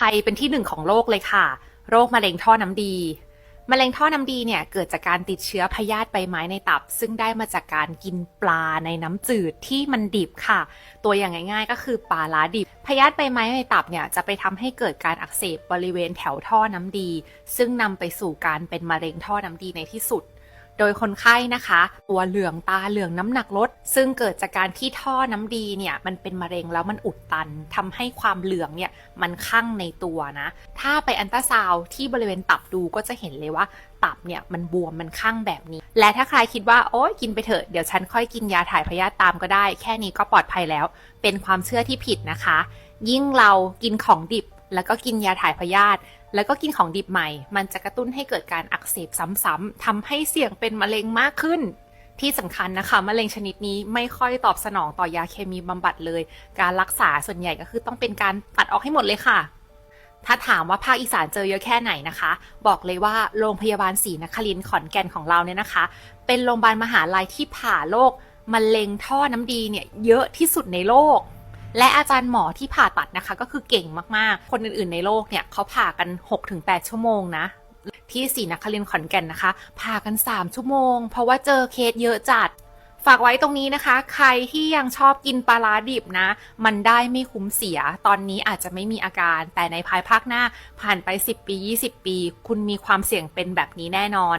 ทยเป็นที่หนึ่งของโลกเลยค่ะ โรคมะเร็งท่อน้ำดี มะเร็งท่อน้ำดีเนี่ยเกิดจากการติดเชื้อพยาธิใบไม้ในตับ ซึ่งได้มาจากการกินปลาในน้ำจืดที่มันดิบค่ะ ตัวอย่างง่าย ๆ ก็คือปลาล้าดิบ พยาธิใบไม้ในตับเนี่ยจะไปทำให้เกิดการอักเสบบริเวณแถวท่อน้ำดี ซึ่งนำไปสู่การเป็นมะเร็งท่อน้ำดีในที่สุด โดยคนไข้นะคะ ตัวเหลืองตาเหลืองน้ำหนักลด ซึ่งเกิดจากการที่ท่อน้ำดีเนี่ยมันเป็นมะเร็งแล้วมันอุดตันทำให้ความเหลืองเนี่ยมันคั่งในตัวนะ ถ้าไปอันตราซาวที่บริเวณตับดูก็จะเห็นเลยว่าตับเนี่ยมันบวมมันคั่งแบบนี้ และถ้าใครคิดว่าโอ๊ยกินไปเถอะเดี๋ยวฉันค่อยกินยาถ่ายพยาธิตามก็ได้ แค่นี้ก็ปลอดภัยแล้ว เป็นความเชื่อที่ผิดนะคะ ยิ่งเรากินของดิบ แล้วก็กินยาถ่ายพยาธิแล้วก็กินของดิบใหม่ มันจะกระตุ้นให้เกิดการอักเสบซ้ำๆทำให้เสี่ยงเป็นมะเร็งมากขึ้น ที่สำคัญนะคะมะเร็งชนิดนี้ไม่ค่อยตอบสนองต่อยาเคมีบำบัดเลย การรักษาส่วนใหญ่ก็คือต้องเป็นการตัดออกให้หมดเลยค่ะถ้าถามว่าภาคอีสานเจอเยอะแค่ไหนนะคะ บอกเลยว่าโรงพยาบาลศรีนครินทร์ขอนแก่นของเราเนี่ยนะคะ เป็นโรงพยาบาลมหาลัยที่ผ่าโรคมะเร็งท่อน้ำดีเนี่ยเยอะที่สุดในโลก และอาจารย์หมอที่ผ่าตัดนะคะ ก็คือเก่งมากๆ คนอื่นๆในโลกเนี่ยเขาผ่ากัน 6-8 ชั่วโมงนะที่ศรีนครินทร์ขอนแก่นนะคะผ่ากัน 3 ชั่วโมง เพราะว่าเจอเคสเยอะจัด ฝากไว้ตรงนี้นะคะ ใครที่ยังชอบกินปลาร้าดิบนะ มันได้ไม่คุ้มเสีย ตอนนี้อาจจะไม่มีอาการ แต่ในภายภาคหน้าผ่านไป 10 ปี 20 ปี คุณมีความเสี่ยงเป็นแบบนี้แน่นอน